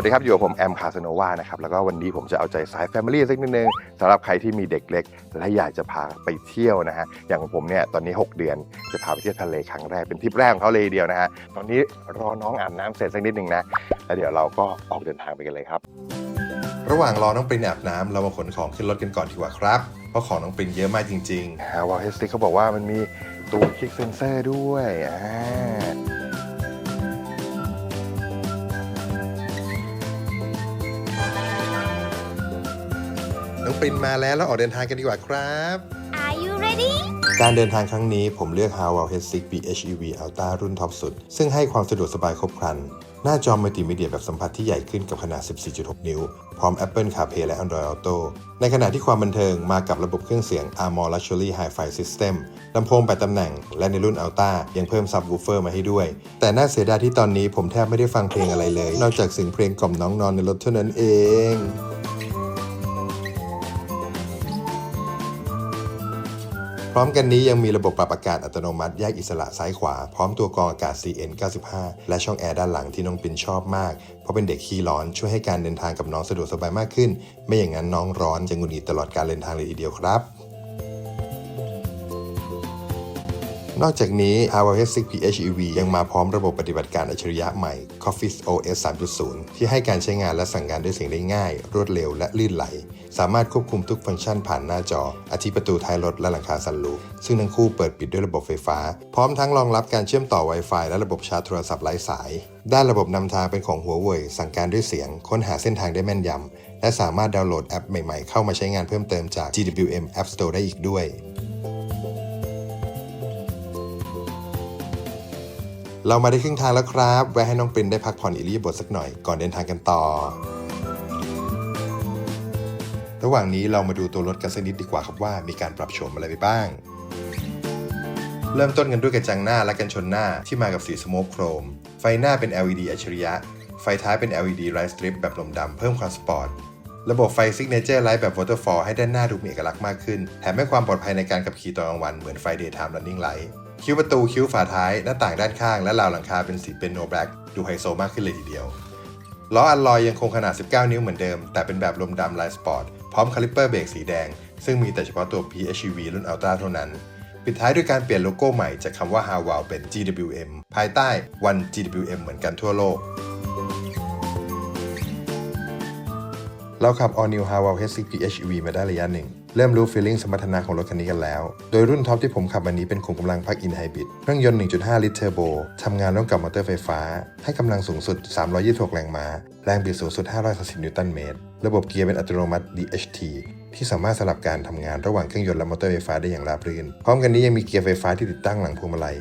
วัสดีครับ อยู่กับผมแอมคาสโนวานะครับ แล้วก็วันนี้ผมจะเอาใจสายแฟมิลี่สักนิดนึงสำหรับใครที่มีเด็กเล็ก และอยากจะพาไปเที่ยวนะฮะ อย่างของผมเนี่ยตอนนี้ 6 เดือนจะพาไปเที่ยวทะเลครั้งแรก เป็นทริปแรกของเขาเลยทีเดียวนะฮะ ตอนนี้รอน้องอาบน้ำเสร็จสักนิดนึงนะ แล้วเดี๋ยวเราก็ออกเดินทางไปกันเลยครับ ระหว่างรอน้องปรินอาบน้ำเรามาขนของขึ้นรถกันก่อนดีกว่าครับ เพราะของน้องปรินเยอะมากจริงฮาวาเฮสติกเขาบอกว่ามันมีตัวคลิกเซนเซอร์ด้วยอ่า ปรินมาแล้วเราออกเดินทางกันดีกว่าครับ Are you ready? การเดินทางครั้งนี้ผมเลือก h a w a l H6 BHEV Ultra รุ่นท็อปสุด ซึ่งให้ความสะดวกสบายครบครัน หน้าจอมัลติมีเดียแบบสัมผัสที่ใหญ่ขึ้นกับขนาด 14.6 นิ้ว พร้อม Apple CarPlay และ Android Auto ในขณะที่ความบันเทิงมากับระบบเครื่องเสียง Armor Luxury Hi-Fi System ลำโพง8ตำแหน่ง และในรุ่น Ultra ยังเพิ่ม Subwoofer มาให้ด้วย แต่น่าเสียดายที่ตอนนี้ผมแทบไม่ได้ฟังเพลงอะไรเลย นอกจากเสียงเพลงกล่อมน้องนอนในรถเท่านั้นเอง พร้อมกันนี้ยังมีระบบปรับอากาศอัตโนมัติแยกอิสระซ้ายขวา พร้อมตัวกรองอากาศ CN 95 และช่องแอร์ด้านหลังที่น้องปินชอบมาก เพราะเป็นเด็กขี้ร้อนช่วยให้การเดินทางกับน้องสะดวกสบายมากขึ้น ไม่อย่างนั้นน้องร้อนจะงุดหงิดตลอดการเดินทางเลยทีเดียวครับนอกจากนี้ h a w a s 6 PHEV ยังมาพร้อมระบบปฏิบัติการอัจฉริยะใหม่ Coffee OS 3.0 ที่ให้การใช้งานและสั่งงานด้วยเสียงได้ง่าย รวดเร็วและลื่นไหล สามารถควบคุมทุกฟังก์ชันผ่านหน้าจอ อาทิประตูท้ายรถและหลังคาสันลูปซึ่งทั้งคู่เปิดปิดด้วยระบบไฟฟ้า พร้อมทั้งรองรับการเชื่อมต่อ Wi-Fi และระบบชาร์จโทรศัพท์ไร้สาย ด้านระบบนำทางเป็นของหัวเว่ยสั่งการด้วยเสียง ค้นหาเส้นทางได้แม่นยำและสามารถดาวน์โหลดแอปใหม่ๆ เข้ามาใช้งานเพิ่มเติมจาก GWM App Store ได้อีกด้วยเรามาได้ครึ่งทางแล้วครับ แวะให้น้องปรินได้พักผ่อนอิริยาบถสักหน่อยก่อนเดินทางกันต่อ ระหว่างนี้เรามาดูตัวรถกันสักนิดดีกว่าครับว่ามีการปรับโฉมอะไรไปบ้าง เริ่มต้นกันด้วยกระจังหน้าและกันชนหน้าที่มากับสีสโมกโครม ไฟหน้าเป็น LED อัจฉริยะ ไฟท้ายเป็น LED Light Strip แบบลมดำเพิ่มความสปอร์ต ระบบไฟ Signature Light แบบ Waterfall ให้ด้านหน้าดูมีเอกลักษณ์มากขึ้น แถมให้ความปลอดภัยในการขับขี่ตอนกลางวันเหมือนไฟ Daytime Running Light คิ้วประตูคิ้วฝาท้าย หน้าต่างด้านข้าง และราวหลังคาเป็นสีเป็นโนแบล็กดูไฮโซมากขึ้นเลยทีเดียวล้ออัลลอยยังคงขนาด 19 นิ้วเหมือนเดิม แต่เป็นแบบลมดำลายสปอร์ต พร้อมคาลิปเปอร์เบรกสีแดง ซึ่งมีแต่เฉพาะตัว PHEV รุ่น Ultra เท่านั้น ปิดท้ายด้วยการเปลี่ยนโลโก้ใหม่จากคำว่า h a w a l เป็น GWM ภายใต้ One GWM เหมือนกันทั่วโลก เราขับ All New h a w a l H6 PHEV มาได้ระยะหนึ่ง เริ่มรู้ feeling สมรรถนะของรถคันนี้กันแล้ว โดยรุ่นท็อปที่ผมขับวันนี้เป็นขุมกำลัง Plug-in Hybrid เครื่องยนต์ 1.5 ลิตรเทอร์โบทำงานร่วมกับมอเตอร์ไฟฟ้า ให้กำลังสูงสุด 326 แรงม้า แรงบิดสูงสุด530นิวตันเมตร ระบบเกียร์เป็นอัตโนมัติ DHT ที่สามารถสลับการทำงานระหว่างเครื่องยนต์และมอเตอร์ไฟฟ้าได้อย่างราบรื่น พร้อมกันนี้ยังมีเกียร์ไฟฟ้าที่ติดตั้งหลังพวงมาลัย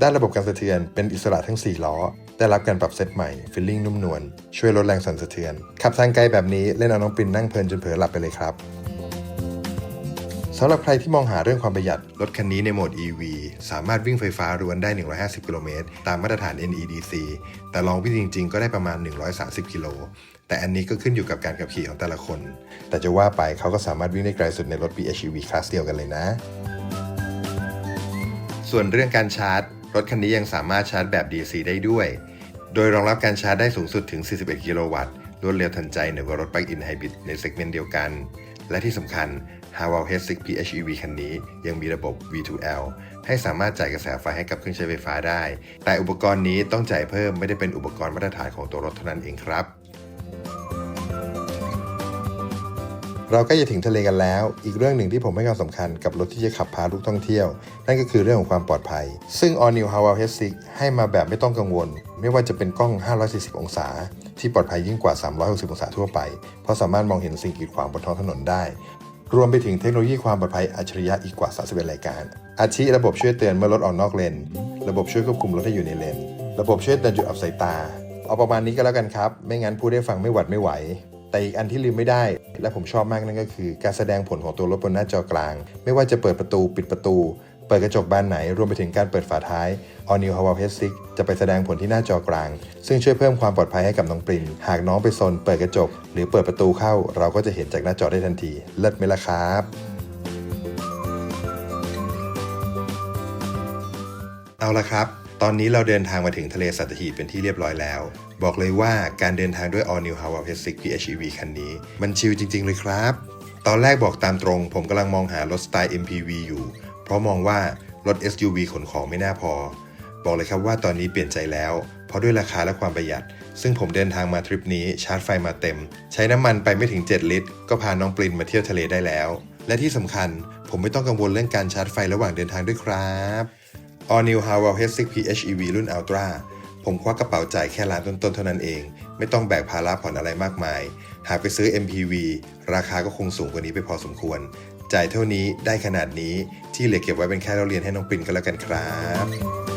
ด้านระบบการสะเทือนเป็นอิสระทั้ง 4 ล้อ ได้รับการปรับเซตใหม่ฟิลลิ่งนุ่มนวล ช่วยลดแรงสั่นสะเทือน ขับทางไกลแบบนี้เล่นเอาน้องปินนั่งเพลินจนเผลอหลับไปเลยครับ สำหรับใครที่มองหาเรื่องความประหยัด รถคันนี้ในโหมด EV สามารถวิ่งไฟฟ้ารวนได้ 150 กิโลเมตร ตามมาตรฐาน NEDC แต่ลองวิ่งจริง ๆ ก็ได้ประมาณ 130 กิโล แต่อันนี้ก็ขึ้นอยู่กับการขับขี่ของแต่ละคน แต่จะว่าไปเขาก็สามารถวิ่งได้ไกลสุดในรถ PHEV คลาสเดียวกันเลยนะ ส่วนเรื่องการชาร์จ รถคันนี้ยังสามารถชาร์จแบบ DC ได้ด้วย โดยรองรับการชาร์จได้สูงสุดถึง 41 กิโลวัตต์ รวดเร็วทันใจเหนือกว่ารถ Plug-in Hybrid ในเซกเมนต์เดียวกัน และที่สำคัญ h a w a l H6 PHEV คันนี้ยังมีระบบ V2L ให้สามารถจ่ายกระแสไฟให้กับเครื่องใช้ไฟฟ้าได้ แต่อุปกรณ์นี้ต้องจ่ายเพิ่มไม่ได้เป็นอุปกรณ์มาตรฐานของตัวรถเท่านั้นเองครับ เรากล้จะถึงทะเลกันแล้ว อีกเรื่องหนึ่งที่ผมให้ความสำคัญกับรถที่จะขับพาลูกท่องเที่ยว นั่นก็คือเรื่องของความปลอดภัย ซึ่ง All New h a w a l H6 ให้มาแบบไม่ต้องกังวล ไม่ว่าจะเป็นกล้อง 540 องศา ที่ปลอดภัยยิ่งกว่า 360 องศาทั่วไป เพราะสามารถมองเห็นสิ่งกีดขวางบนท้องถนนได้ รวมไปถึงเทคโนโลยีความปลอดภัยอัจฉริยะอีกกว่า 31 รายการ อาทิระบบช่วยเตือนเมื่อรถออกนอกเลน ระบบช่วยควบคุมรถให้อยู่ในเลน ระบบช่วยเตือนจุดอับสายตา เอาประมาณนี้ก็แล้วกันครับ ไม่งั้นผู้ได้ฟังไม่หวัดไม่ไหว แต่อีกอันที่ลืมไม่ได้ และผมชอบมากนั่นก็คือ การแสดงผลของตัวรถบนหน้าจอกลาง ไม่ว่าจะเปิดประตูปิดประตู เปิดกระจกบานไหน รวมไปถึงการเปิดฝาท้าย All New h a w a l H6 จะไปแสดงผลที่หน้าจอกลาง ซึ่งช่วยเพิ่มความปลอดภัยให้กับน้องปริน หากน้องไปซนเปิดกระจก หรือเปิดประตูเข้า เราก็จะเห็นจากหน้าจอได้ทันที เลิศไหมล่ะครับเอาละครับ ตอนนี้เราเดินทางมาถึงทะเลสัตหีบเป็นที่เรียบร้อยแล้ว บอกเลยว่าการเดินทางด้วย All New Haval h 6 PHEV คันนี้ มันชิลจริง ๆ เลยครับ ตอนแรกบอกตามตรง ผมกำลังมองหารถสไตล์ MPV อยู่ เพราะมองว่ารถ SUV ขนของไม่น่าพอ บอกเลยครับว่าตอนนี้เปลี่ยนใจแล้ว เพราะด้วยราคาและความประหยัด ซึ่งผมเดินทางมาทริปนี้ชาร์จไฟมาเต็ม ใช้น้ำมันไปไม่ถึง 7 ลิตร ก็พาน้องปรินมาเที่ยวทะเลได้แล้ว และที่สำคัญผมไม่ต้องกังวลเรื่องการชาร์จไฟระหว่างเดินทางด้วยครับ All New Haval H6 PHEV รุ่น Ultra ผมควักกระเป๋าจ่ายแค่ล้านต้นๆเท่านั้นเอง ไม่ต้องแบกภาระผ่อนอะไรมากมาย หากไปซื้อ MPV ราคาก็คงสูงกว่านี้ไปพอสมควร จ่ายเท่านี้ได้ขนาดนี้ที่เหลือเก็บไว้เป็นแค่เราเรียนให้น้องปรินก็แล้วกันครับ